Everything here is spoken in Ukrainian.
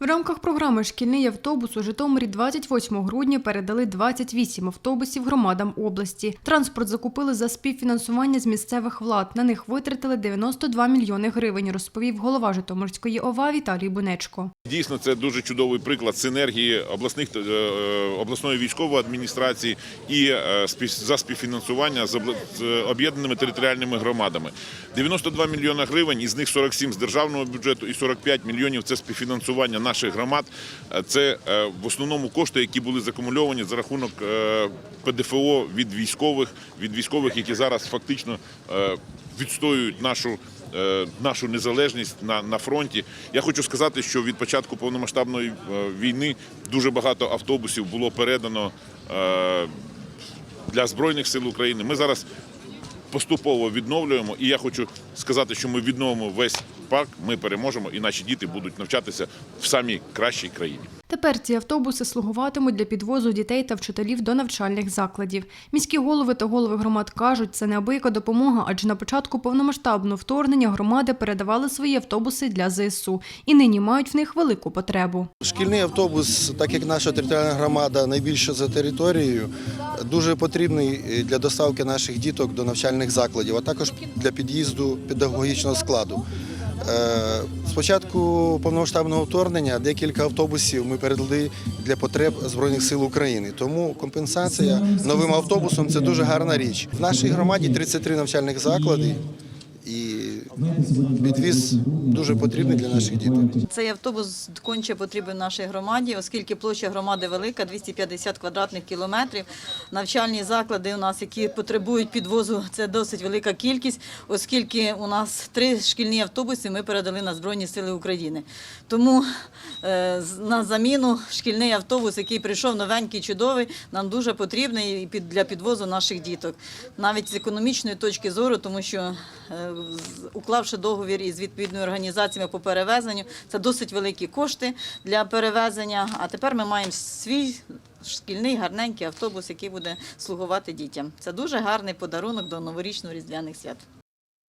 В рамках програми Шкільний автобус у Житомирі 28 грудня передали 28 автобусів громадам області. Транспорт закупили за співфінансування з місцевих влад. На них витратили 92 мільйони гривень, розповів голова Житомирської ОВА Віталій Бунечко. Дійсно, це дуже чудовий приклад синергії обласних е, е, обласної військової адміністрації і е, за співфінансування з об'єднаними територіальними громадами. 92 мільйона гривень, із них 47 з державного бюджету і 45 мільйонів це співфінансування наших громад. Е, Це е, в основному кошти, які були закумульовані за рахунок е, ПДФО від військових, від військових, які зараз фактично відстоюють нашу нашу незалежність на, на фронті. Я хочу сказати, що від початку повномасштабної війни дуже багато автобусів було передано для Збройних сил України. Ми зараз поступово відновлюємо, і я хочу сказати, що ми відновимо весь парк, ми переможемо, і наші діти будуть навчатися в самій кращій країні. Тепер ці автобуси слугуватимуть для підвозу дітей та вчителів до навчальних закладів. Міські голови та голови громад кажуть, це неабияка допомога, адже на початку повномасштабного вторгнення громади передавали свої автобуси для ЗСУ і нині мають в них велику потребу. Шкільний автобус, так як наша територіальна громада найбільша за територією, дуже потрібний для доставки наших діток до навчальних закладів, а також для під'їзду педагогічного складу. Е, З повномасштабного вторгнення декілька автобусів ми передали для потреб Збройних сил України. Тому компенсація новим автобусом це дуже гарна річ. В нашій громаді 33 навчальних заклади, відвіз дуже потрібний для наших діток. Цей автобус конче потрібен нашій громаді, оскільки площа громади велика, 250 квадратних кілометрів. Навчальні заклади у нас, які потребують підвозу, це досить велика кількість, оскільки у нас три шкільні автобуси ми передали на Збройні Сили України. Тому е, на заміну шкільний автобус, який прийшов новенький, чудовий, нам дуже потрібний для підвозу наших діток. Навіть з економічної точки зору, тому що е, уклавши договір із відповідною організаціями по перевезенню, це досить великі кошти для перевезення. А тепер ми маємо свій шкільний гарненький автобус, який буде слугувати дітям. Це дуже гарний подарунок до новорічно-різдвяних свят.